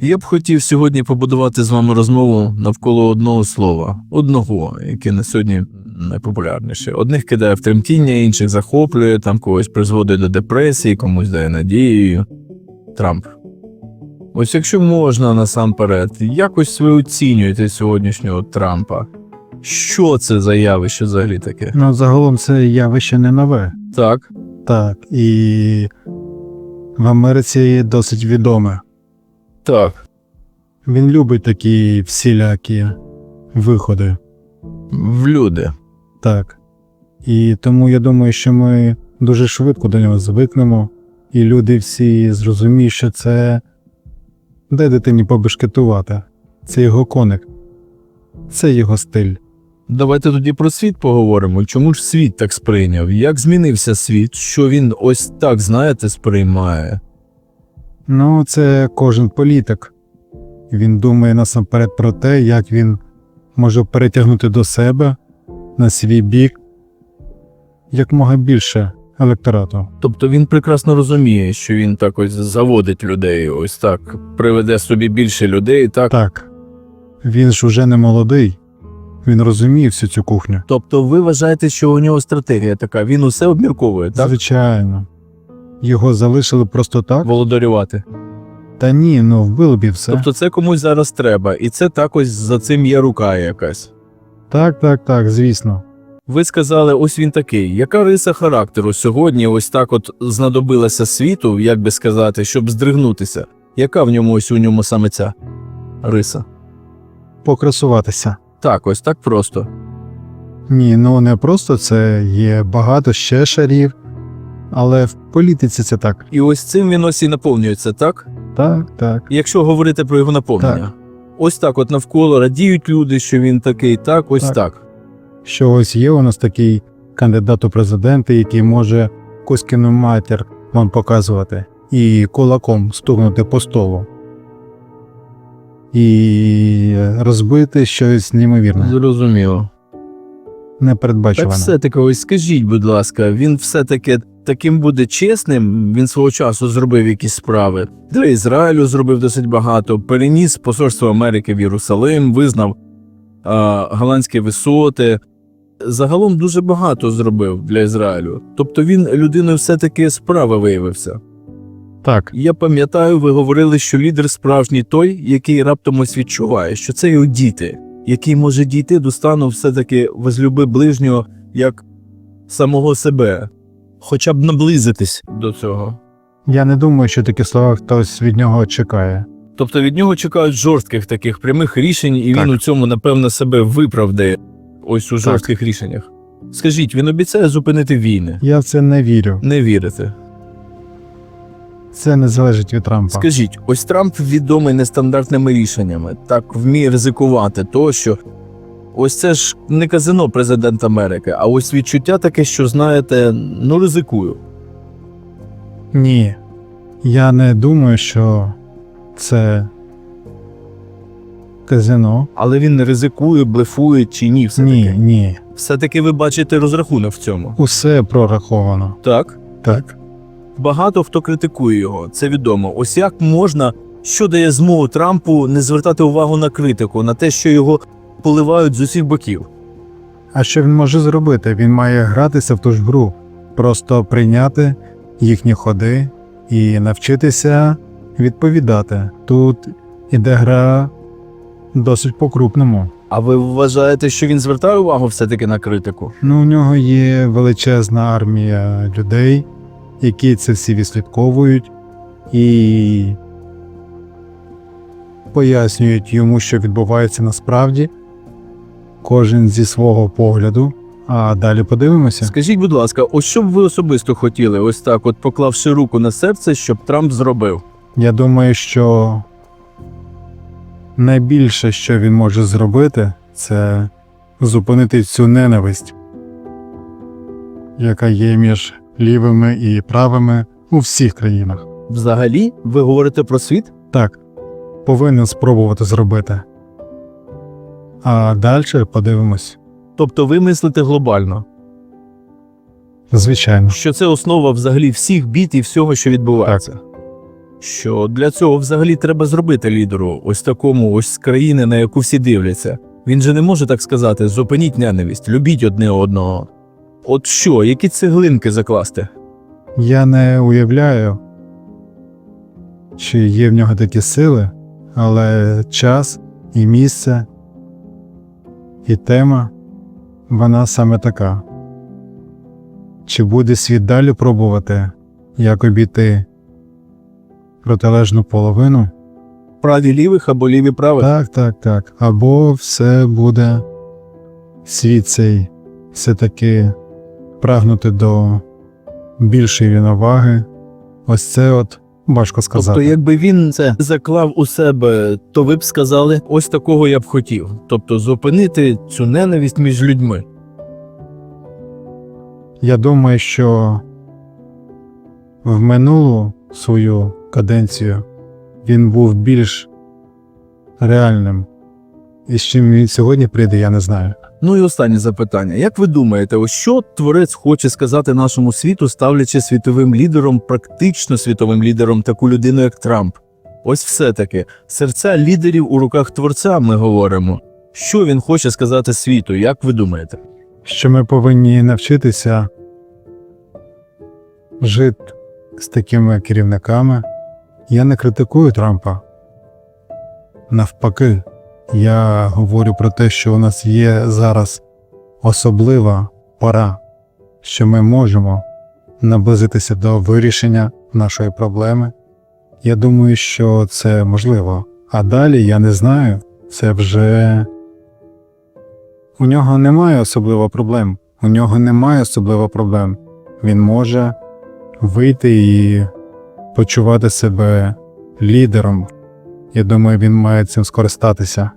Я б хотів сьогодні побудувати з вами розмову навколо одного слова, одного, яке на сьогодні найпопулярніше. Одних кидає в тремтіння, інших захоплює, там когось призводить до депресії, комусь дає надією. Трамп. Ось якщо можна насамперед, якось ви оцінюєте сьогоднішнього Трампа. Що це за явище взагалі таке? Ну, загалом це явище не нове. Так, Так, і в Америці досить відоме. Так. Він любить такі всілякі виходи. В люди. Так. І тому я думаю, що ми дуже швидко до нього звикнемо, і люди всі зрозуміють, що це де дитині побешкетувати. Це його коник, це його стиль. Давайте тоді про світ поговоримо. Чому ж світ так сприйняв? Як змінився світ? Що він ось так, знаєте, сприймає? Ну, це кожен політик. Він думає насамперед про те, як він може перетягнути до себе на свій бік якмога більше електорату. Тобто він прекрасно розуміє, що він так ось заводить людей, ось так приведе собі більше людей, так? Так, він ж уже не молодий, він розуміє всю цю кухню. Тобто ви вважаєте, що у нього стратегія така, він усе обмірковує, так? Звичайно. Його залишили просто так? Володарювати. Та ні, ну вбили б і все. Тобто це комусь зараз треба, і це так ось за цим є рука якась. Так, так, так, звісно. Ви сказали, ось він такий. Яка риса характеру сьогодні ось так от знадобилася світу, як би сказати, щоб здригнутися? Яка в ньому ось у ньому саме ця риса? Покрасуватися. Так, ось так просто. Ні, ну не просто це є багато ще шарів, але в політиці це так. І ось цим він ось і наповнюється, так? Так, так. Якщо говорити про його наповнення. Так. Ось так, от навколо радіють люди, що він такий, так, ось так. Так. Що ось є у нас такий кандидат у президенти, який може Коськину матір вам показувати і кулаком стукнути по столу. І розбити щось неймовірне, Зрозуміло. Так непередбачуване. все-таки, ось скажіть, будь ласка, він все-таки таким буде чесним. Він свого часу зробив якісь справи. Для Ізраїлю зробив досить багато. Переніс посольство Америки в Єрусалим, визнав а, голландські висоти. Загалом дуже багато зробив для Ізраїлю. Тобто він людиною все-таки справи виявився. Так, Я пам'ятаю, ви говорили, що лідер справжній той, який раптом ось відчуває, що це його діти, який може дійти до стану все-таки возлюби ближнього як самого себе, хоча б наблизитись до цього. я не думаю, що такі слова хтось від нього чекає. Тобто від нього чекають жорстких таких прямих рішень, і Так. він у цьому, напевно, себе виправдає ось у жорстких рішеннях. Скажіть, він обіцяє зупинити війни. Я в це не вірю. Не вірите. Це не залежить від Трампа. Скажіть, ось Трамп відомий нестандартними рішеннями, так вміє ризикувати тощо. Ось це ж не казино президент Америки, а ось відчуття таке, що знаєте, ну ризикую. Ні. Я не думаю, що це казино. Але він не ризикує, блефує чи ні, все Ні, таки. ні. Все-таки ви бачите розрахунок в цьому. Усе прораховано. Так. Так. Багато хто критикує його, це відомо. Ось як можна, що дає змогу Трампу не звертати увагу на критику, на те, що його поливають з усіх боків. А що він може зробити? Він має гратися в ту ж гру, просто прийняти їхні ходи і навчитися відповідати. Тут іде гра досить по-крупному. А ви вважаєте, що він звертає увагу все-таки на критику? Ну, у нього є величезна армія людей, які це всі відслідковують і пояснюють йому, що відбувається насправді, кожен зі свого погляду. А далі подивимося. Скажіть, будь ласка, ось що б ви особисто хотіли, ось так, от поклавши руку на серце, щоб Трамп зробив? Я думаю, що найбільше, що він може зробити, це зупинити цю ненависть, яка є між лівими і правими у всіх країнах. Взагалі, ви говорите про світ? Так, повинен спробувати зробити. А далі подивимось. Тобто ви мислите глобально, Звичайно. що це основа взагалі всіх бід і всього, що відбувається. що для цього взагалі треба зробити лідеру, ось такому, ось з країни, на яку всі дивляться. Він же не може так сказати: зупиніть ненависть, любіть одне одного. От що, які цеглинки закласти? Я не уявляю, чи є в нього такі сили, але час і місце, і тема вона саме така. Чи буде світ далі пробувати, як обійти протилежну половину? Праві лівих або ліві правих? Так, так, так. Або все буде світ цей все-таки прагнути до більшої рівноваги. Ось це от важко сказати. Тобто, якби він це заклав у себе, то ви б сказали, ось такого я б хотів. Тобто зупинити цю ненависть між людьми. Я думаю, що в минулу свою каденцію він був більш реальним. І з чим він сьогодні прийде, я не знаю. Ну і останнє запитання. Як ви думаєте, ось що творець хоче сказати нашому світу, ставлячи світовим лідером, практично світовим лідером, таку людину, як Трамп? Ось все-таки серця лідерів у руках творця ми говоримо. Що він хоче сказати світу? Як ви думаєте? що ми повинні навчитися жити з такими керівниками. Я не критикую Трампа. Навпаки, я говорю про те, що у нас є зараз особлива пора, що ми можемо наблизитися до вирішення нашої проблеми. Я думаю, що це можливо. А далі я не знаю, це вже у нього немає особливо проблем. У нього немає особливо проблем. Він може вийти і почувати себе лідером. Я думаю, він має цим скористатися.